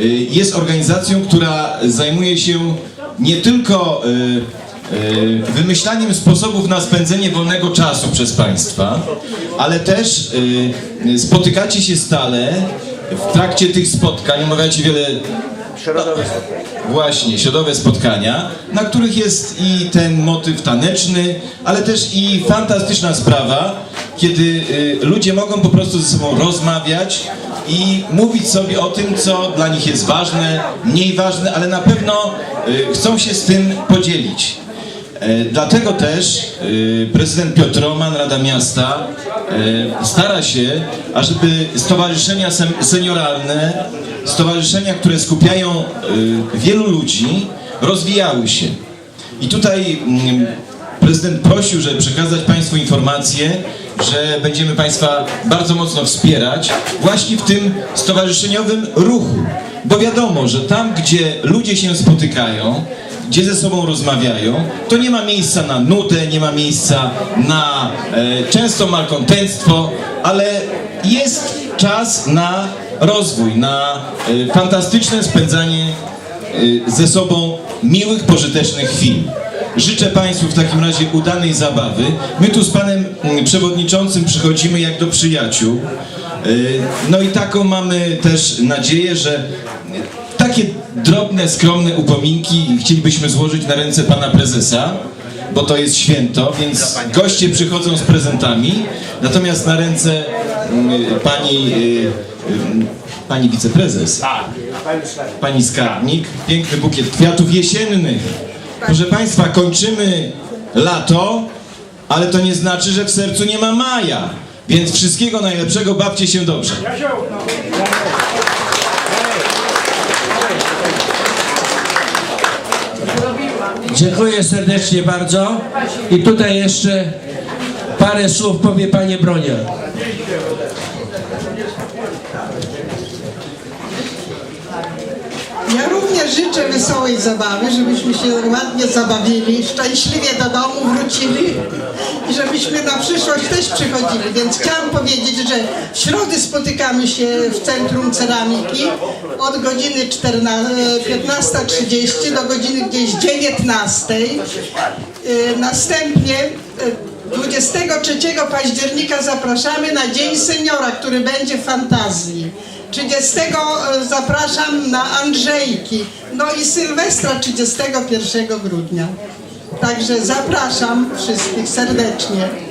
y, jest organizacją, która zajmuje się nie tylko y, y, wymyślaniem sposobów na spędzenie wolnego czasu przez Państwa, ale też spotykacie się stale w trakcie tych spotkań, omawiacie wiele Właśnie, środowe spotkania, na których jest i ten motyw taneczny, ale też i fantastyczna sprawa, kiedy ludzie mogą po prostu ze sobą rozmawiać i mówić sobie o tym, co dla nich jest ważne, mniej ważne, ale na pewno y, chcą się z tym podzielić. E, Dlatego też y, prezydent Piotr Roman, Rada Miasta e, stara się, ażeby stowarzyszenia senioralne, stowarzyszenia, które skupiają y, wielu ludzi, rozwijały się. I tutaj mm, prezydent prosił, żeby przekazać Państwu informację, że będziemy Państwa bardzo mocno wspierać właśnie w tym stowarzyszeniowym ruchu. Bo wiadomo, że tam, gdzie ludzie się spotykają, gdzie ze sobą rozmawiają, to nie ma miejsca na nudę, nie ma miejsca na e, często malkontentstwo, ale jest czas na rozwój, na e, fantastyczne spędzanie e, ze sobą miłych, pożytecznych chwil. Życzę Państwu w takim razie udanej zabawy. My tu z Panem mm, Przewodniczącym przychodzimy jak do przyjaciół. E, No i taką mamy też nadzieję, że takie drobne, skromne upominki chcielibyśmy złożyć na ręce Pana Prezesa, bo to jest święto, więc goście przychodzą z prezentami, natomiast na ręce mm, Pani, y, y, Pani Wiceprezes, Pani Skarbnik, piękny bukiet kwiatów jesiennych. Proszę Państwa, kończymy lato, ale to nie znaczy, że w sercu nie ma maja. Więc wszystkiego najlepszego, bawcie się dobrze. Dziękuję serdecznie bardzo. I tutaj jeszcze parę słów powie Panie Bronia. Życzę wesołej zabawy, żebyśmy się ładnie zabawili, szczęśliwie do domu wrócili i żebyśmy na przyszłość też przychodzili. Więc chciałam powiedzieć, że w środę spotykamy się w Centrum Ceramiki od godziny 14 15.30 do godziny gdzieś 19.00. Y, Następnie y, 23 października zapraszamy na Dzień Seniora, który będzie w fantazji. 30 zapraszam na Andrzejki, no i Sylwestra 31 grudnia. Także zapraszam wszystkich serdecznie.